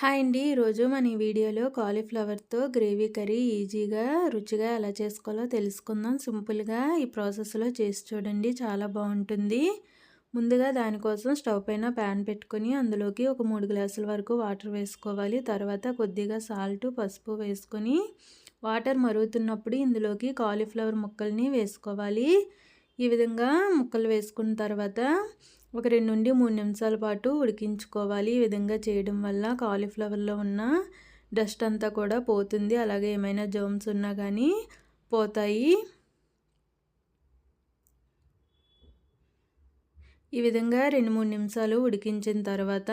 Hi అండి. ఈరోజు మన ఈ వీడియోలో కాలీఫ్లవర్తో గ్రేవీ కర్రీ ఈజీగా రుచిగా ఎలా చేసుకోవాలో తెలుసుకుందాం. సింపుల్గా ఈ ప్రాసెస్లో చేసి చూడండి. చాలా బాగుంటుంది. ముందుగా దానికోసం స్టవ్ పైన ప్యాన్ పెట్టుకొని అందులోకి ఒక మూడు గ్లాసుల వరకు వాటర్ వేసుకోవాలి. తర్వాత కొద్దిగా సాల్ట్ పసుపు వేసుకొని వాటర్ మరుగుతున్నప్పుడు ఇందులోకి కాలీఫ్లవర్ ముక్కల్ని వేసుకోవాలి. ఈ విధంగా ముక్కలు వేసుకున్న తర్వాత ఒక రెండు నుండి మూడు నిమిషాల పాటు ఉడికించుకోవాలి. ఈ విధంగా చేయడం వల్ల కాలీఫ్లవర్లో ఉన్న డస్ట్ అంతా కూడా పోతుంది. అలాగే ఏమైనా జర్మ్స్ ఉన్నా కానీ పోతాయి. ఈ విధంగా రెండు మూడు నిమిషాలు ఉడికించిన తర్వాత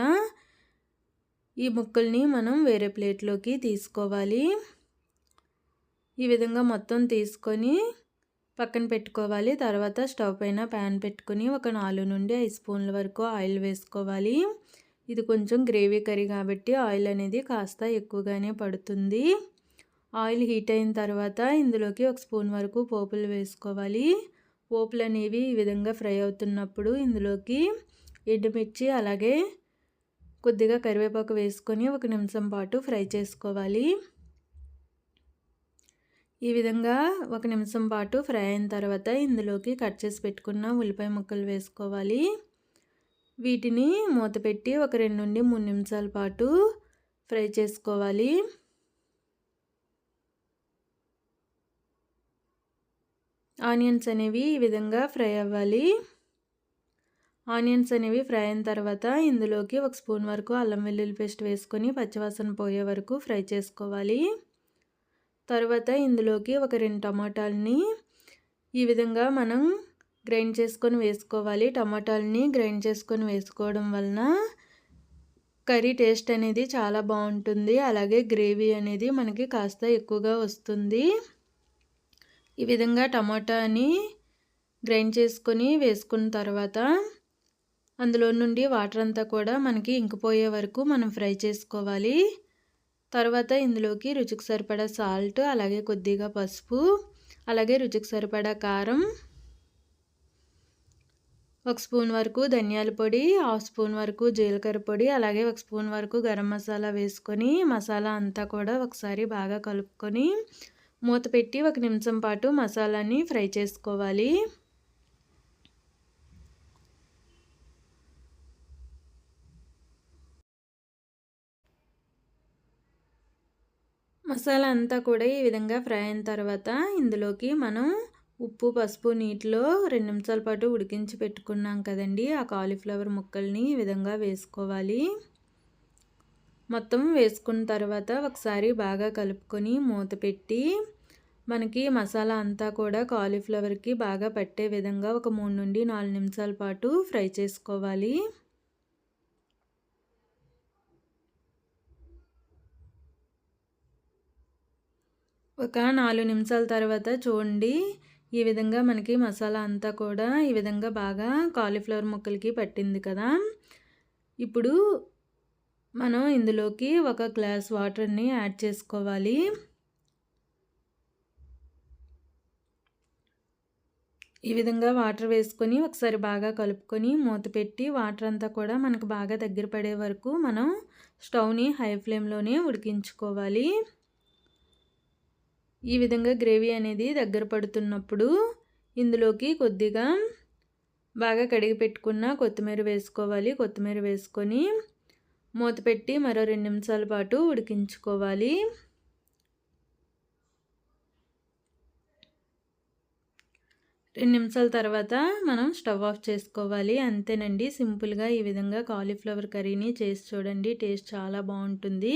ఈ ముక్కల్ని మనం వేరే ప్లేట్లోకి తీసుకోవాలి. ఈ విధంగా మొత్తం తీసుకొని పక్కన పెట్టుకోవాలి. తర్వాత స్టవ్ పైన ప్యాన్ పెట్టుకుని ఒక నాలుగు నుండి ఐదు స్పూన్ల వరకు ఆయిల్ వేసుకోవాలి. ఇది కొంచెం గ్రేవీ కర్రీ కాబట్టి ఆయిల్ అనేది కాస్త ఎక్కువగానే పడుతుంది. ఆయిల్ హీట్ అయిన తర్వాత ఇందులోకి ఒక స్పూన్ వరకు పోపులు వేసుకోవాలి. పోపులు అనేవి ఈ విధంగా ఫ్రై అవుతున్నప్పుడు ఇందులోకి ఎండుమిర్చి అలాగే కొద్దిగా కరివేపాకు వేసుకొని ఒక నిమిషం పాటు ఫ్రై చేసుకోవాలి. ఈ విధంగా ఒక నిమిషం పాటు ఫ్రై అయిన తర్వాత ఇందులోకి కట్ చేసి పెట్టుకున్న ఉల్లిపాయ ముక్కలు వేసుకోవాలి. వీటిని మూత పెట్టి ఒక రెండు నుండి మూడు నిమిషాల పాటు ఫ్రై చేసుకోవాలి. ఆనియన్స్ అనేవి ఈ విధంగా ఫ్రై అవ్వాలి. ఆనియన్స్ అనేవి ఫ్రై అయిన తర్వాత ఇందులోకి ఒక స్పూన్ వరకు అల్లం వెల్లుల్లి పేస్ట్ వేసుకొని పచ్చివాసన పోయే వరకు ఫ్రై చేసుకోవాలి. తర్వాత ఇందులోకి ఒక రెండు టమాటాలని ఈ విధంగా మనం గ్రైండ్ చేసుకొని వేసుకోవాలి. టమాటాలని గ్రైండ్ చేసుకొని వేసుకోవడం వలన కర్రీ టేస్ట్ అనేది చాలా బాగుంటుంది. అలాగే గ్రేవీ అనేది మనకి కాస్త ఎక్కువగా వస్తుంది. ఈ విధంగా టమాటాని గ్రైండ్ చేసుకొని వేసుకున్న తర్వాత అందులో నుండి వాటర్ అంతా కూడా మనకి ఇంకిపోయే వరకు మనం ఫ్రై చేసుకోవాలి. తర్వాత ఇందులోకి రుచికి సరిపడా సాల్ట్ అలాగే కొద్దిగా పసుపు అలాగే రుచికి సరిపడా కారం ఒక స్పూన్ వరకు ధనియాల పొడి హాఫ్ స్పూన్ వరకు జీలకర్ర పొడి అలాగే ఒక స్పూన్ వరకు గరం మసాలా వేసుకొని మసాలా అంతా కూడా ఒకసారి బాగా కలుపుకొని మూత పెట్టి ఒక నిమిషం పాటు మసాలాని ఫ్రై చేసుకోవాలి. మసాలా అంతా కూడా ఈ విధంగా ఫ్రై అయిన తర్వాత ఇందులోకి మనం ఉప్పు పసుపు నీటిలో రెండు నిమిషాల పాటు ఉడికించి పెట్టుకున్నాం కదండి. ఆ కాలీఫ్లవర్ ముక్కల్ని ఈ విధంగా వేసుకోవాలి. మొత్తం వేసుకున్న తర్వాత ఒకసారి బాగా కలుపుకొని మూత పెట్టి మనకి మసాలా అంతా కూడా కాలీఫ్లవర్కి బాగా పట్టే విధంగా ఒక మూడు నుండి నాలుగు నిమిషాల పాటు ఫ్రై చేసుకోవాలి. ఒక నాలుగు నిమిషాల తర్వాత చూడండి. ఈ విధంగా మనకి మసాలా అంతా కూడా ఈ విధంగా బాగా కాలీఫ్లవర్ ముక్కలకి పట్టింది కదా. ఇప్పుడు మనం ఇందులోకి ఒక గ్లాస్ వాటర్ని యాడ్ చేసుకోవాలి. ఈ విధంగా వాటర్ వేసుకొని ఒకసారి బాగా కలుపుకొని మూత పెట్టి వాటర్ అంతా కూడా మనకు బాగా దగ్గర పడే వరకు మనం స్టవ్ని హై ఫ్లేమ్లోనే ఉడికించుకోవాలి. ఈ విధంగా గ్రేవీ అనేది దగ్గర పడుతున్నప్పుడు ఇందులోకి కొద్దిగా బాగా కడిగి పెట్టుకున్న కొత్తిమీర వేసుకోవాలి. కొత్తిమీర వేసుకొని మూత పెట్టి మరో రెండు నిమిషాల పాటు ఉడికించుకోవాలి. రెండు నిమిషాల తర్వాత మనం స్టవ్ ఆఫ్ చేసుకోవాలి. అంతేనండి. సింపుల్గా ఈ విధంగా కాలీఫ్లవర్ కర్రీని చేసి చూడండి. టేస్ట్ చాలా బాగుంటుంది.